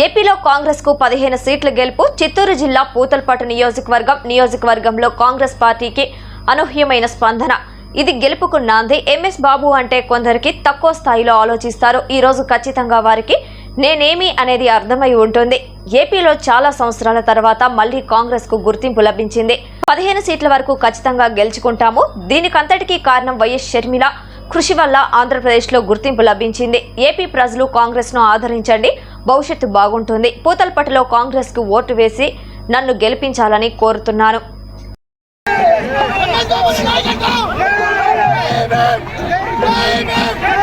ఏపీలో కాంగ్రెస్కు పదిహేను సీట్ల గెలుపు చిత్తూరు జిల్లా పూతల్పట్టు నియోజకవర్గం నియోజకవర్గంలో కాంగ్రెస్ పార్టీకి అనూహ్యమైన స్పందన. ఇది గెలుపుకు నాంది. ఎంఎస్ బాబు అంటే కొందరికి తక్కువ స్థాయిలో ఆలోచిస్తారు. ఈరోజు ఖచ్చితంగా వారికి నేనేమి అనేది అర్థమై ఉంటుంది. ఏపీలో చాలా సంవత్సరాల తర్వాత మళ్ళీ కాంగ్రెస్కు గుర్తింపు లభించింది. పదిహేను సీట్ల వరకు ఖచ్చితంగా గెలుచుకుంటాము. దీనికంతటికీ కారణం వైఎస్ షర్మిల. కృషి వల్ల ఆంధ్రప్రదేశ్లో గుర్తింపు లభించింది. ఏపీ ప్రజలు కాంగ్రెస్ను ఆదరించండి. భవిష్యత్తు బాగుంటుంది. పూతల్పట్టులో కాంగ్రెస్కు ఓటు వేసి నన్ను గెలిపించాలని కోరుతున్నాను. చరణ్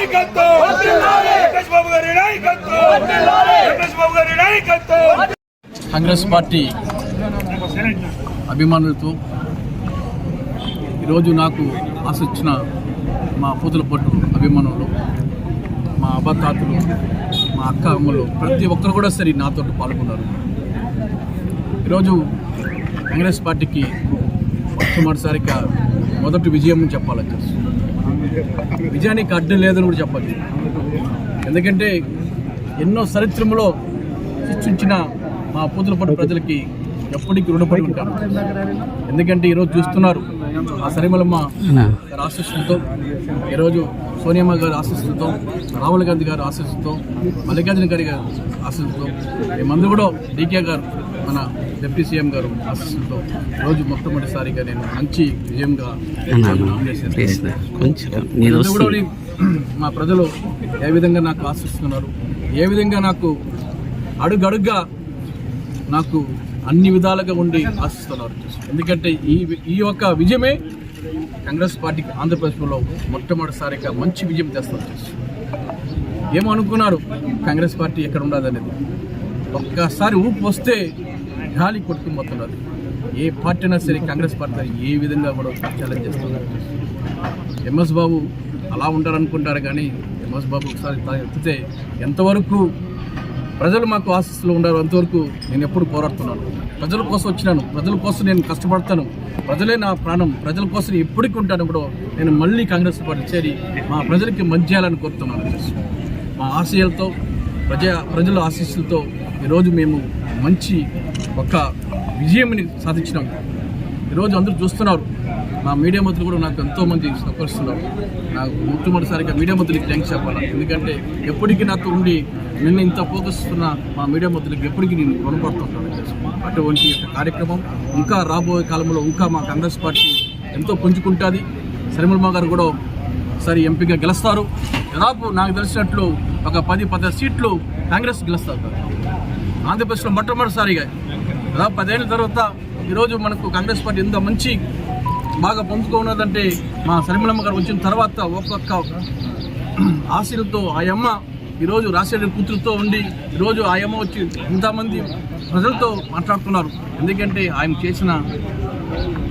నాయకత్వం. లోకేష్ బాబు గారి నాయకత్వం. లోకేష్ బాబు గారి నాయకత్వం. కాంగ్రెస్ పార్టీ అభిమానులతో ఈరోజు నాకు ఆశించిన మా పూతల పట్టు అభిమానులు మా అబ్బతాతలు మా అక్క అమ్మలు ప్రతి ఒక్కరు కూడా సరే నాతో పాల్గొన్నారు. ఈరోజు కాంగ్రెస్ పార్టీకి మొట్టమొదటిసారిగా మొదటి విజయం అని చెప్పాలి వచ్చేసి విజయానికి అడ్డు లేదని కూడా చెప్పాలి ఎందుకంటే ఎన్నో చరిత్రములో సృష్టించిన మా పూతలపట్టు ప్రజలకి ఎప్పటికీ రుణపడి ఉంటాను ఎందుకంటే ఈరోజు చూస్తున్నారు ఆ సరిమలమ్మ గారి ఆశీస్సులతో ఈరోజు సోనియమ్మ గారి ఆశీస్సులతో రాహుల్ గాంధీ గారి ఆశీస్సులతో మల్లికార్జున గారి గారి ఆశీస్సులతో మేమందరూ కూడా డీకే గారు మన డిప్యూటీ సీఎం గారు ఆశీస్సులతో ఈరోజు మొట్టమొదటిసారిగా నేను మంచి విజయంగా. కొంచెం మా ప్రజలు ఏ విధంగా నాకు ఆశిస్తున్నారు? ఏ విధంగా నాకు అడుగడుగ్గా నాకు అన్ని విధాలుగా ఉండి ఆశిస్తున్నారు? ఎందుకంటే ఈ ఈ యొక్క విజయమే కాంగ్రెస్ పార్టీకి ఆంధ్రప్రదేశ్లో మొట్టమొదటిసారిగా మంచి విజయం తెస్తారు ఏమో అనుకున్నారు కాంగ్రెస్ పార్టీ ఎక్కడ ఉండదనేది ఒక్కసారి ఊపు వస్తే గాలి కొట్టుకుపోతున్నారు ఏ పార్టీ అయినా సరే కాంగ్రెస్ పార్టీ ఏ విధంగా కూడా ఛాలెంజ్ చేస్తున్నారు ఎంఎస్ బాబు అలా ఉంటారనుకుంటారు కానీ ఎంఎస్ బాబు ఒకసారి ఎత్తితే ఎంతవరకు ప్రజలు మాకు ఆశీస్సులు ఉండరు అంతవరకు నేను ఎప్పుడు పోరాడుతున్నాను. ప్రజల కోసం వచ్చినాను ప్రజల కోసం నేను కష్టపడతాను. ప్రజలే నా ప్రాణం ప్రజల కోసం ఎప్పటికీ ఉంటాను కూడా నేను మళ్ళీ కాంగ్రెస్ పార్టీ చేరి మా ప్రజలకి మంచి చేయాలని కోరుతున్నాను. మా ఆశయాలతో ప్రజా ప్రజల ఆశీస్సులతో ఈరోజు మేము మంచి ఒక విజయంని సాధించినాం. ఈరోజు అందరూ చూస్తున్నారు. మా మీడియా మంత్రులు కూడా నాకు ఎంతోమంది సహకరిస్తున్నారు. నాకు మొట్టమొదటిసారిగా మీడియా మంత్రులకి థ్యాంక్స్ చెప్పాలి. ఎందుకంటే ఎప్పటికీ నాతో ఉండి నిన్న ఇంత ఫోకస్ ఉన్న మా మీడియా మంత్రులకి ఎప్పటికీ నేను రుణపడుతుంటాను అటువంటి కార్యక్రమం ఇంకా రాబోయే కాలంలో ఇంకా మా కాంగ్రెస్ పార్టీ ఎంతో పుంజుకుంటుంది. సరిమల్మ గారు కూడా ఒకసారి ఎంపీగా గెలుస్తారు. దాదాపు నాకు తెలిసినట్లు ఒక పది పది సీట్లు కాంగ్రెస్ గెలుస్తారు. ఆంధ్రప్రదేశ్లో మొట్టమొదటిసారిగా దాదాపు పదేళ్ళ తర్వాత ఈరోజు మనకు కాంగ్రెస్ పార్టీ ఎంత మంచి బాగా పొందుకున్నదంటే మా సరిమలమ్మ గారు వచ్చిన తర్వాత ఒక్కొక్క ఆశలతో ఆ అమ్మ ఈరోజు రాజశేఖర కూతురుతో ఉండి ఈరోజు ఆ అమ్మ వచ్చి ఇంతమంది ప్రజలతో మాట్లాడుతున్నారు. ఎందుకంటే ఆయన చేసిన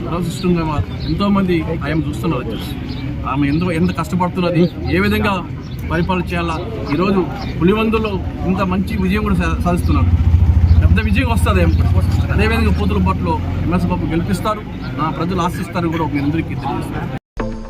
ప్రవశిష్టంగా ఎంతోమంది ఆయన చూస్తున్నారు. వచ్చేసి ఆమె ఎంత ఎంత కష్టపడుతున్నది ఏ విధంగా పరిపాలన చేయాలా ఈరోజు పులివందులో ఇంత మంచి విజయం కూడా సాధిస్తున్నారు. పెద్ద విజయం వస్తుంది. ఏం కూడా అదేవిధంగా ఎంఎస్ బాబు గెలిపిస్తారు. నా ప్రజలు ఆశిస్తారు కూడా మీ అందరికీ తెలియజేస్తారు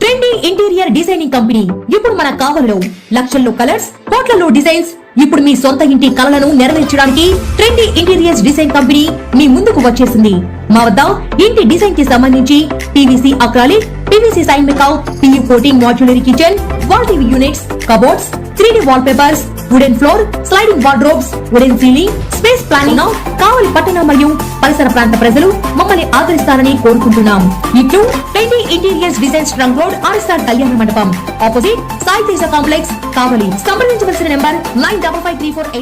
ట్రెండీ ఇంటీరియర్ డిజైనింగ్ కంపెనీ. ఇప్పుడు మన కావల్లో లక్షల్లో కలర్స్ కోట్లలో డిజైన్స్. ఇప్పుడు మీ సొంత ఇంటి కలలను నెరవేర్చడానికి ట్రెండీ ఇంటీరియర్స్ డిజైన్ కంపెనీ మీ ముందుకు వచ్చేసింది. మా వద్ద ఇంటి డిజైన్కి సంబంధించి పీవీసీ అక్రాలిక్ పీవీసీ సైన్ మేకౌట్ PU coating modular kitchen wall TV units cupboards three D wallpapers wooden floor sliding wardrobes wooden ceiling space planning Kavali పట్టణ మరియు పరిసర ప్రాంత ప్రజలు మమ్మల్ని ఆదరిస్తారని కోరుకుంటున్నాం. ఇట్లు trendy interiors designs trunk road RSR కళ్యాణ మండపం. Opposite Sai Teja complex Kavali. సంప్రదించవలసిన number nine double five three four eight